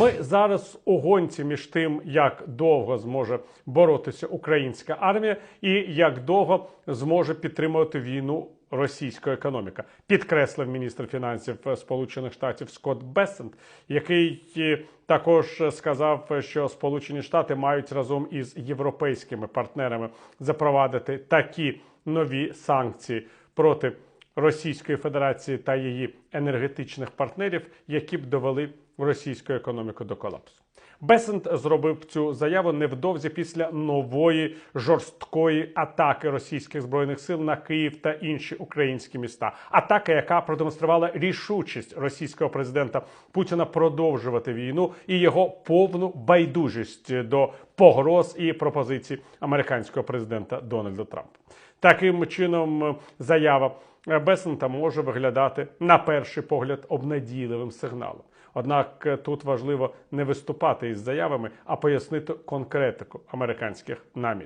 Ми зараз у гонці між тим, як довго зможе боротися українська армія, і як довго зможе підтримувати війну російська економіка, підкреслив міністр фінансів Сполучених Штатів Скотт Бессент, який також сказав, що Сполучені Штати мають разом із європейськими партнерами запровадити такі нові санкції проти Російської Федерації та її енергетичних партнерів, які б довели російську економіку до колапсу. Бесент зробив цю заяву невдовзі після нової жорсткої атаки російських збройних сил на Київ та інші українські міста. Атака, яка продемонструвала рішучість російського президента Путіна продовжувати війну і його повну байдужість до погроз і пропозицій американського президента Дональда Трампа. Таким чином, заява Бесента може виглядати на перший погляд обнадійливим сигналом. Однак е, тут важливо не виступати із заявами, а пояснити конкретику американських намірів.